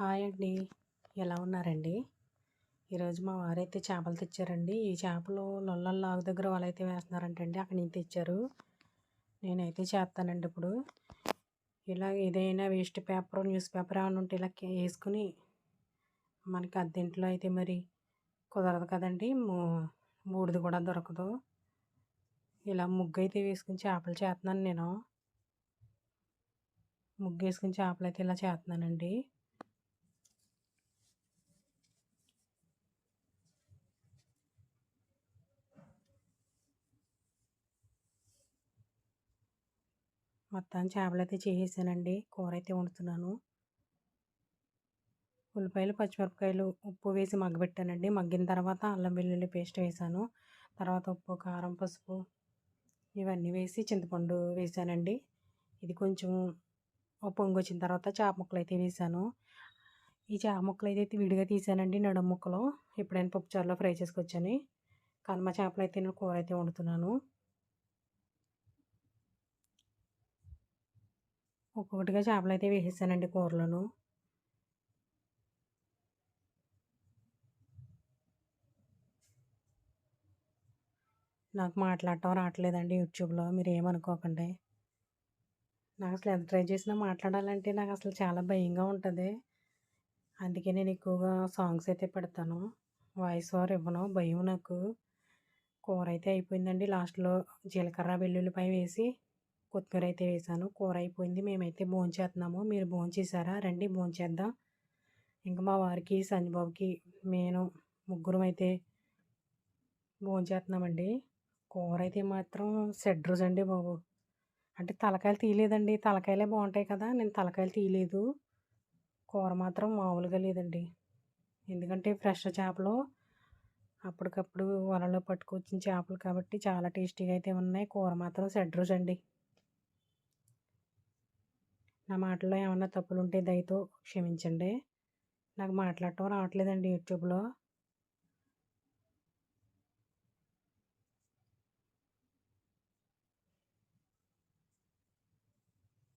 Hi అండి. ఎలా ఉన్నారండి? ఈరోజు మా వారైతే చేపలు తెచ్చారండి. ఈ చేపలు లొల్లల లాగు దగ్గర వాళ్ళైతే వేస్తున్నారంటండి. అక్కడి నుంచి తెచ్చారు. నేనైతే చేస్తానండి ఇప్పుడు. ఇలా ఏదైనా వేస్ట్ పేపర్ న్యూస్ పేపర్ ఏమైనా ఉంటే ఇలా వేసుకుని మనకి అద్దెంట్లో అయితే మరి కుదరదు కదండి. మూడిది కూడా దొరకదు. ఇలా ముగ్గు అయితే వేసుకుని చేపలు చేస్తున్నాను నేను. ముగ్గు వేసుకుని చేపలు అయితే ఇలా చేస్తున్నానండి మొత్తం చేపలు అయితే చేసేసానండి. కూర అయితే వండుతున్నాను. ఉల్లిపాయలు పచ్చిమిరపకాయలు ఉప్పు వేసి మగ్గబెట్టానండి. మగ్గిన తర్వాత అల్లం వెల్లుల్లి పేస్ట్ వేసాను. తర్వాత ఉప్పు కారం పసుపు ఇవన్నీ వేసి చింతపండు వేసానండి. ఇది కొంచెం పొంగు వచ్చిన తర్వాత చేప ముక్కలు అయితే వేసాను. ఈ చేప ముక్కలు అయితే విడిగా తీసానండి నడుము ముక్కలు. ఎప్పుడైనా పప్పుచారులో ఫ్రై చేసుకొచ్చాను. కనుమ చేపలు అయితే నేను కూర అయితే వండుతున్నాను. ఒక్కొక్కటిగా చేపలు అయితే వేసేసానండి కూరలోను. నాకు మాట్లాడటం రావట్లేదండి యూట్యూబ్లో మీరు ఏమనుకోకండి నాకు అసలు ఎంత ట్రై చేసినా మాట్లాడాలంటే నాకు అసలు చాలా భయంగా ఉంటుంది. అందుకే నేను ఎక్కువగా సాంగ్స్ అయితే పెడతాను. వాయిస్ ఓవర్ ఇవ్వను భయం నాకు. కూర అయితే అయిపోయిందండి లాస్ట్లో జీలకర్ర వెల్లుల్లిపాయ వేసి కొత్తిమీర అయితే వేసాను. కూర అయిపోయింది మేమైతే భోంచేస్తున్నాము మీరు భోంచేసారా? రండి భోంచేద్దాం. ఇంకా మా వారికి సంజబాబుకి నేను ముగ్గురం అయితే భోంచేస్తున్నామండి కూర అయితే మాత్రం సెడ్ అండి బాబు. అంటే తలకాయలు తీయలేదండి. తలకాయలే బాగుంటాయి కదా. నేను తలకాయలు తీయలేదు. కూర మాత్రం మామూలుగా లేదండి. ఎందుకంటే ఫ్రెష్ చేపలు అప్పటికప్పుడు వలలో పట్టుకొచ్చిన చేపలు కాబట్టి చాలా టేస్టీగా అయితే ఉన్నాయి. కూర మాత్రం సెడ్రోజ్ అండి నా మాటల్లో ఏమన్నా తప్పులు ఉంటే దయతో క్షమించండి. నాకు మాట్లాడటం రావట్లేదండి యూట్యూబ్లో.